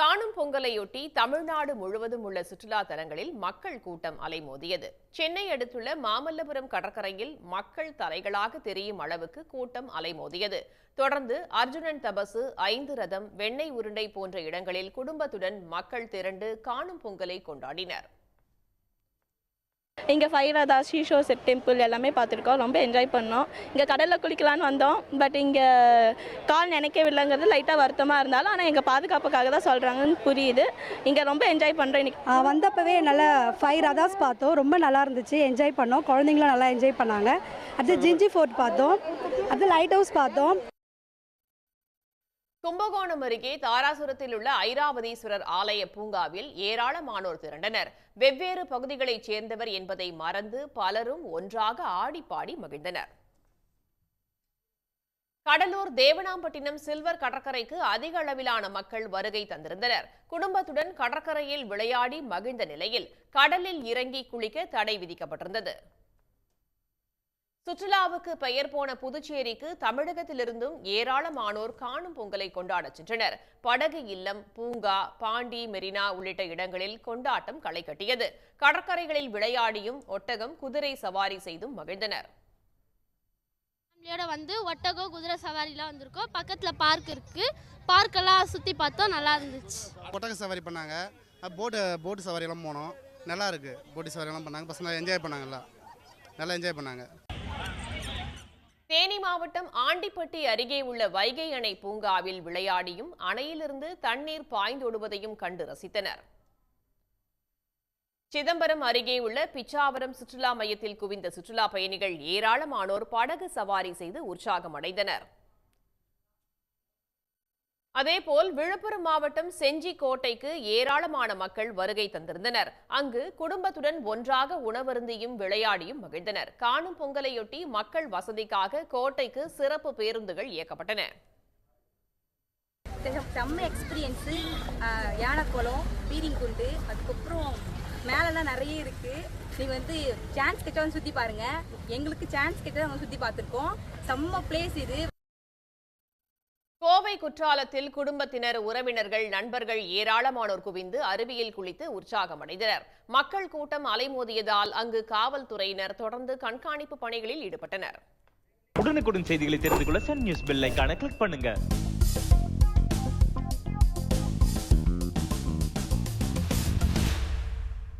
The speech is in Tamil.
காணும் பொங்கலையொட்டி தமிழ்நாடு முழுவதும் உள்ள சுற்றுலா தலங்களில் மக்கள் கூட்டம் அலைமோதியது. சென்னை அடுத்துள்ள மாமல்லபுரம் கடற்கரையில் மக்கள் தலைகளாக தெரியும் அளவுக்கு கூட்டம் அலைமோதியது. தொடர்ந்து அர்ஜுனன் தபசு ஐந்து ரதம் வெண்ணெய் உருண்டை போன்ற இடங்களில் குடும்பத்துடன் மக்கள் திரண்டு காணும் பொங்கலை கொண்டாடினர். இங்கே ஃபைராதா ஷீஷோ செட் டெம்பிள் எல்லாமே பார்த்துருக்கோம். ரொம்ப என்ஜாய் பண்ணோம். இங்கே கடலில் குளிக்கலான்னு வந்தோம். பட் இங்கே கால் நினைக்கவில்லைங்கிறது லைட்டாக வருத்தமாக இருந்தாலும் ஆனால் எங்கள் பாதுகாப்புக்காக தான் சொல்கிறாங்கன்னு புரியுது. இங்கே ரொம்ப என்ஜாய் பண்ணுறோம் இன்னைக்கு. வந்தப்பவே நல்லா ஃபைவ் ரதாஸ் பார்த்தோம். ரொம்ப நல்லா இருந்துச்சு. என்ஜாய் பண்ணோம். குழந்தைங்களும் நல்லா என்ஜாய் பண்ணாங்க. அடுத்து ஜிஞ்சி ஃபோர்ட் பார்த்தோம். அடுத்து லைட் ஹவுஸ் பார்த்தோம். கும்பகோணம் அருகே தாராசுரத்தில் உள்ள ஐராவதீஸ்வரர் ஆலய பூங்காவில் ஏராளமானோர் திரண்டனர். வெவ்வேறு பகுதிகளைச் சேர்ந்தவர் என்பதை மறந்து பலரும் ஒன்றாக ஆடிப்பாடி மகிழ்ந்தனர். கடலூர் தேவனாம்பட்டினம் சில்வர் கடற்கரைக்கு அதிக அளவிலான மக்கள் வருகை தந்திருந்தனர். குடும்பத்துடன் கடற்கரையில் விளையாடி மகிழ்ந்த நிலையில் கடலில் இறங்கி குளிக்க தடை விதிக்கப்பட்டிருந்தது. சுற்றுலாவுக்கு பெயர் போன புதுச்சேரிக்கு தமிழகத்திலிருந்தும் ஏராளமானோர் காணும் பொங்கலை கொண்டாடச் சென்றனர். படகு இல்லம் பூங்கா பாண்டி மெரினா உள்ளிட்ட இடங்களில் கொண்டாட்டம் களை கட்டியது. கடற்கரைகளில் விளையாடியும் ஒட்டகம் குதிரை சவாரி செய்தும் மகிழ்ந்தனர். ஃபேமிலியோட வந்து ஒட்டகம் குதிரை சவாரிலாம் வந்திருக்கோம். பக்கத்தில் பார்க் இருக்குது பார்க்கெல்லாம் சுற்றி பார்த்தோம். நல்லா இருந்துச்சு. ஒட்டக சவாரி பண்ணாங்க. போட்டு போட்டு சவாரியெல்லாம் போனோம். நல்லா இருக்கு. போட்டு சவாரியெல்லாம் பண்ணாங்க. பசங்க என்ஜாய் பண்ணாங்கல்ல நல்லா என்ஜாய் பண்ணாங்க. தேனி மாவட்டம் ஆண்டிப்பட்டி அருகே உள்ள வைகை அணை பூங்காவில் விளையாடியும் அணையிலிருந்து தண்ணீர் பாய்ந்தோடுவதையும் கண்டு ரசித்தனர். சிதம்பரம் அருகே உள்ள பிச்சாவரம் சுற்றுலா மையத்தில் குவிந்த சுற்றுலா பயணிகள் ஏராளமானோர் படகு சவாரி செய்து உற்சாகம் அடைந்தனர் அதேபோல் விழுப்புரம் மாவட்டம் செஞ்சி கோட்டைக்கு ஏராளமான மக்கள் வருகை தந்திருந்தனர். அங்கு குடும்பத்துடன் ஒன்றாக உணவருந்தியும் விளையாடியும் மகிழ்ந்தனர். காணும் பொங்கலையொட்டி மக்கள் வசதிக்காக கோட்டைக்கு சிறப்பு பேருந்துகள் இயக்கப்பட்டன. செம்ம- செம்ம எக்ஸ்பீரியன்ஸு யானைக்குளம் பீரிங்குண்டு அதுக்கப்புறம் மேலெல்லாம் நிறைய இருக்குது நீ வந்து சான்ஸ் கிட்ட வந்து சுற்றி பாருங்கள் எங்களுக்கு சான்ஸ் கிட்ட நாங்கள் சுற்றி பார்த்துருக்கோம். செம்ம பிளேஸ் இது. குற்றாலத்தில் குடும்பத்தினர் உறவினர்கள் நண்பர்கள் ஏராளமானோர் குவிந்து அருவியில் குளித்து உற்சாகம் அடைந்தனர். மக்கள் கூட்டம் அலைமோதியதால் அங்கு காவல்துறையினர் தொடர்ந்து கண்காணிப்பு பணிகளில் ஈடுபட்டனர். உடனுக்குடன் செய்திகளை தெரிந்து கொள்ள சன் நியூஸ் பெல் கிளிக் பண்ணுங்க.